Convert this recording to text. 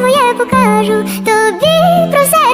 моя покажу тобі про все.